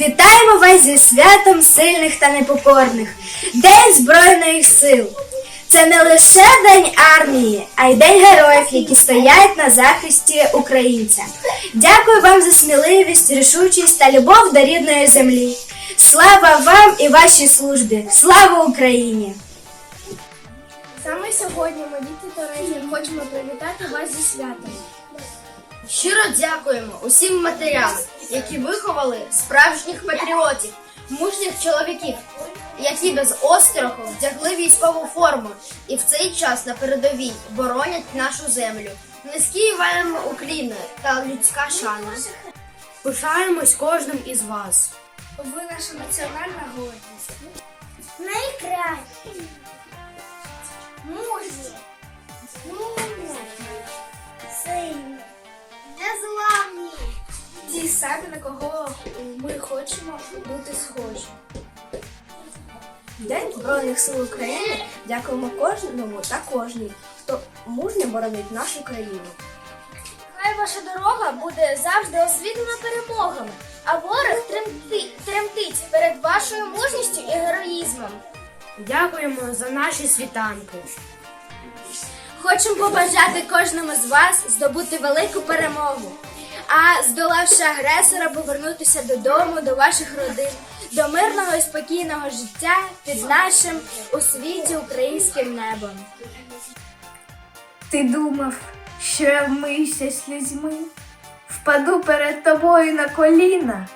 Вітаємо вас зі святом сильних та непокорних, День Збройних сил. Це не лише День армії, а й День героїв, які стоять на захисті українця. Дякую вам за сміливість, рішучість та любов до рідної землі. Слава вам і вашій службі! Слава Україні! Саме сьогодні ми діти Терезі хочемо привітати вас зі святом. Щиро дякуємо усім матерям, які виховали справжніх патріотів, мужніх чоловіків, які без остраху вдягли військову форму і в цей час на передовій боронять нашу землю. Низькі вам укліни та людська шана. Пишаємось кожним із вас. Ви наша національна гордість. Найкраще. Ті самі, на кого ми хочемо бути схожі. День Збройних сил України дякуємо кожному та кожній, хто мужньо боронить нашу країну. Хай ваша дорога буде завжди освітлена перемогами, а ворог тремти- тремтить перед вашою мужністю і героїзмом. Дякуємо за наші світанки. Хочемо побажати кожному з вас здобути велику перемогу, а здолавши агресора, повернутися додому, до ваших родин, до мирного і спокійного життя під нашим у світі українським небом. Ти думав, що я вмиюся слізьми, впаду перед тобою на коліна.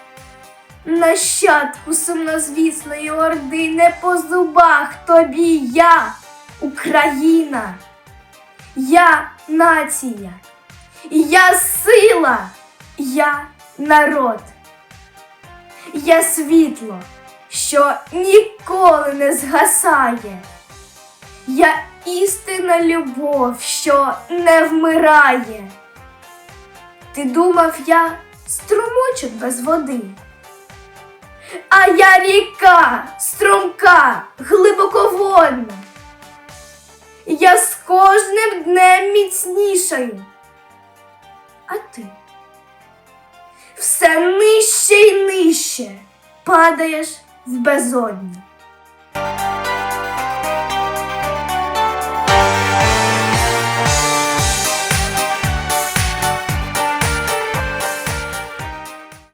Нащадку сумнозвісної орди не по зубах тобі я, Україна, я нація, я сила, я народ, я світло, що ніколи не згасає. Я істинна любов, що не вмирає. Ти думав, я струмочок без води. А я ріка, струмка, глибоководна. Я з кожним днем міцнішаю. А ти все нижче й нижче падаєш в безодню.